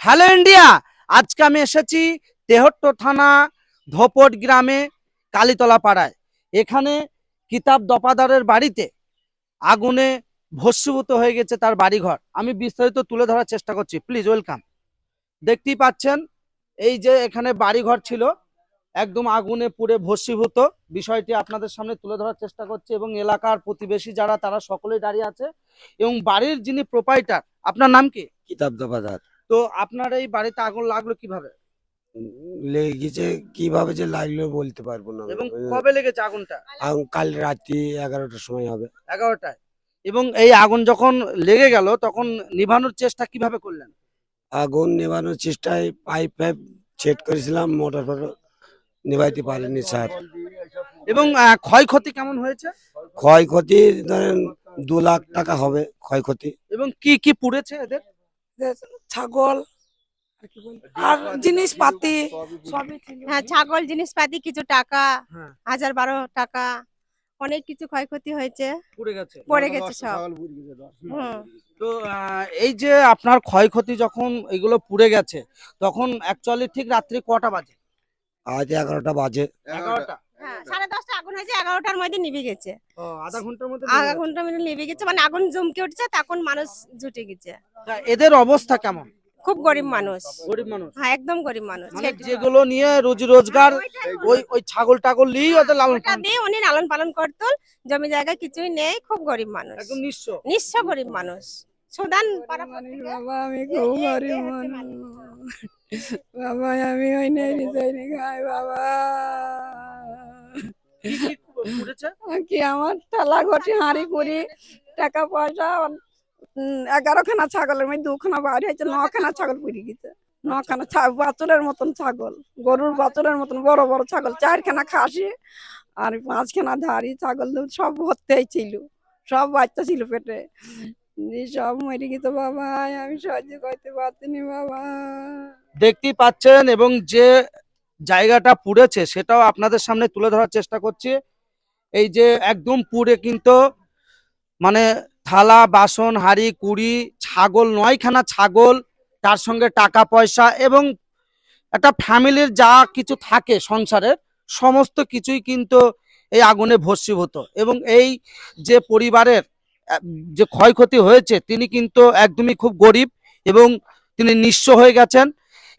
Hello India আজকে আমি এসেছি তেহট্ট থানা, ধোপট গ্রামে কালীতলা পাড়ায় এখানে কিতাব দপাদারের বাড়িতে আগুনে ভস্মীভূত হয়ে গেছে তার বাড়িঘর। আমি বিস্তারিত তুলে ধরার চেষ্টা করছি। প্লিজ ওয়েলকাম দেখতেই পাচ্ছেন, এই যে এখানে বাড়িঘর ছিল, একদম আগুনে পুড়ে ভস্মীভূত। বিষয়টি আপনাদের সামনে তুলে ধরার চেষ্টা করছি এবং এলাকার প্রতিবেশী যারা, তারা সকলেই দাঁড়িয়ে আছে। এবং বাড়ির যিনি প্রোপাইটার আপনার নাম কি? কিতাব দফাদার তো আপনার এই বাড়িতে আগুন লাগল কীভাবে? লেগে গেছে কীভাবে যে লাগল বলতে পারব না। এবং কবে লেগেছে আগুনটা? আগুন কাল রাত্রি এগারোটার সময় হবে। এগারোটায়। এবং এই আগুন যখন লেগে গেল তখন নিভানোর চেষ্টা কীভাবে করলেন? আগুন নেভানোর চেষ্টায় পাইপ ফাইপ সেট করেছিলাম মোটর ফোটর নেভাইতে পারিনি স্যার। এবং আহ, ক্ষয়ক্ষতি কেমন হয়েছে? ক্ষয়ক্ষতি ধরেন দু লাখ টাকা হবে ক্ষয়ক্ষতি। এবং কি কি পুড়েছে এদের ছাগল আর জিনিসপাতি সবই হ্যাঁ ছাগল জিনিসপাতি কিছু টাকা হ্যাঁ। হাজার বারো টাকা অনেক কিছু ক্ষয়ক্ষতি হয়েছে। পুড়ে গেছে। পড়ে গেছে সব। তো এই যে আপনার ক্ষয়ক্ষতি যখন এগুলো পুড়ে গেছে তখন অ্যাকচুয়ালি ঠিক রাত্রি কটা বাজে? আজ এগারোটা বাজে। এগারোটা? হ্যাঁ সাড়ে হয়েছে এগারোটার মধ্যে নিভে গেছে। ও, আধা ঘণ্টার মধ্যে আধা গেছে। ঘণ্টার মধ্যে নিভে গেছে মানে আগুন জমকে উঠছে তখন মানুষ জুটে গেছে। এদের অবস্থা কেমন? খুব গরিব মানুষ। গরিব মানুষ? হ্যাঁ একদম গরিব মানুষ। মানে যেগুলো নিয়ে রোজি রোজগার ওই ওই ছাগল টাগল নিয়েই ওদের লালন পালন। দিয়ে উনি লালন পালন করতেন জমি জায়গা কিছুই নেই খুব গরিব মানুষ। একদম নিঃস্ব। নিঃস্ব গরিব মানুষ। সুদান বাবা আমি খুব গরিব মানুষ। বাবা আমি ওই নেই খাই বাবা। কি কি পুড়েছে কি আমার ঠেলা ঘটি হাঁড়ি করি টাকা পয়সা এগারোখানা ছাগলের মধ্যে দুখানা বাড়ি হয়েছে নখানা ছাগল পুড়ে গেছে। নখানা ছা- বাছুরের মতন ছাগল গরুর বাছুরের মতন বড় বড় ছাগল চারখানা খাসি আর পাঁচখানা ধাড়ি ছাগল দুধ সব ভর্তি ছিল সব বাচ্চা ছিল পেটে। সব মরে গেছে বাবা আমি সহ্য করতে পারতিনি বাবা। দেখতেই পাচ্ছেন এবং যে জায়গাটা পুড়েছে সেটাও আপনাদের সামনে তুলে ধরার চেষ্টা করছি। এই যে একদম পুড়ে কিন্তু মানে থালা, বাসন, হাড়ি, কুড়ি, ছাগল, নয়খানা ছাগল, তার সঙ্গে টাকা পয়সা এবং একটা ফ্যামিলির যা কিছু থাকে সংসারের, সমস্ত কিছুই কিন্তু এই আগুনে ভস্মীভূত। এবং এই যে পরিবারের যে ক্ষয়ক্ষতি হয়েছে, তিনি কিন্তু একদমই খুব গরিব এবং তিনি নিঃস্ব হয়ে গেছেন।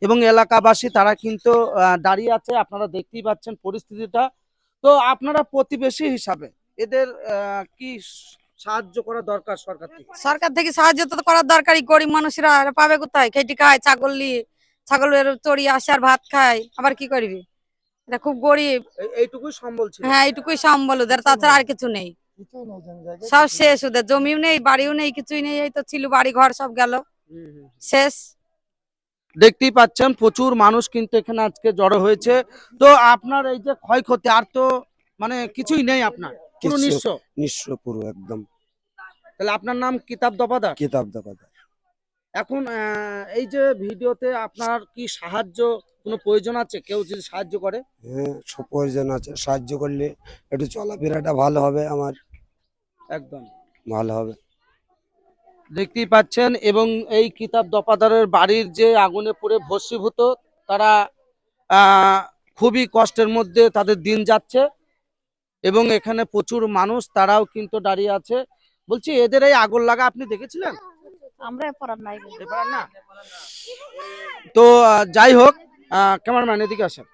এবং এলাকাবাসী তারা কিন্তু আহ, দাঁড়িয়ে আছে। আপনারা দেখতেই পাচ্ছেন পরিস্থিতিটা। তো আপনারা প্রতিবেশী হিসাবে এদের আহ, কি সাহায্য করা দরকার সরকার থেকে? সরকার থেকে সাহায্য তো করার দরকারই। গরিব মানুষরা পাবে কোথায়? খেটে খায় ছাগল নিয়ে ছাগলের চড়ি আসে আর ভাত খায়। আবার কি করবি? এটা খুব গরিব। এইটুকুই সম্বল ছিল। হ্যাঁ এইটুকুই সম্বল ওদের। তাছাড়া আর কিছু নেই। সব শেষ ওদের। জমিও নেই বাড়িও নেই কিছুই নেই। এই তো ছিল বাড়ি ঘর সব গেল। শেষ। দেখতেই পাচ্ছেন প্রচুর মানুষ কিন্তু এখানে আজকে জড়ো হয়েছে। তো আপনার এই যে ক্ষয়ক্ষতি আর তো মানে কিছুই নেই আপনার পুরো নিঃস্ব? নিঃস্ব পুরো একদম। তাহলে আপনার নাম কিতাব দফাদার? কিতাব দফাদার। এখন এই যে ভিডিওতে আপনার কি সাহায্য কোনো প্রয়োজন আছে? কেউ যদি সাহায্য করে? হ্যাঁ সব প্রয়োজন আছে। সাহায্য করলে একটু চলাফেরাটা ভালো হবে আমার। একদম। ভালো হবে। দেখতেই পাচ্ছেন এবং এই কিতাব দপাদারের বাড়ির যে আগুনে পুড়ে ভস্মীভূত তারা খুবই কষ্টের মধ্যে তাদের দিন যাচ্ছে এবং এখানে প্রচুর মানুষ তারাও কিন্তু দাঁড়িয়ে আছে। বলছি এদের এই আগুন লাগা আপনি দেখেছিলেন? আমরা নাই। না? তো যাই হোক ক্যামেরাম্যান এদিকে আসেন।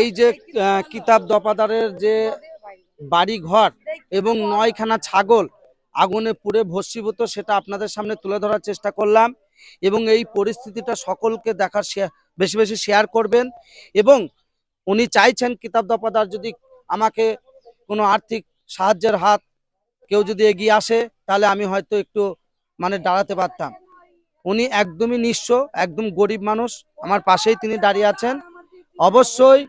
এই যে কিতাব দপাদারের যে বাড়ি ঘর এবং নয়খানা ছাগল আগুনে পুড়ে ভস্মীভূত সেটা আপনাদের সামনে তুলে ধরার চেষ্টা করলাম এবং এই পরিস্থিতিটা সকলকে দেখার বেশি বেশি শেয়ার করবেন এবং উনি চাইছেন কিতাব দপাদার যদি আমাকে কোনো আর্থিক সাহায্যের হাত কেউ যদি এগিয়ে আসে তাহলে আমি হয়তো একটু মানে দাঁড়াতে পারতাম। উনি একদমই নিঃস্ব একদম গরিব মানুষ আমার পাশেই তিনি দাঁড়িয়ে আছেন। অবশ্যই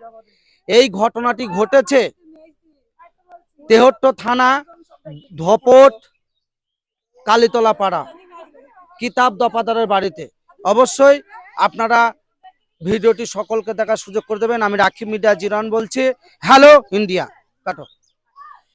এই ঘটনাটি ঘটেছে তেহট্ট থানা, ধপট কালীতলা পাড়া কিতাব দফাদারের বাড়িতে। অবশ্যই আপনারা ভিডিওটি সকলকে দেখার সুযোগ করে দেবেন। আমি রাখি মিডিয়া জিরান বলছি। Hello, India. কাটো।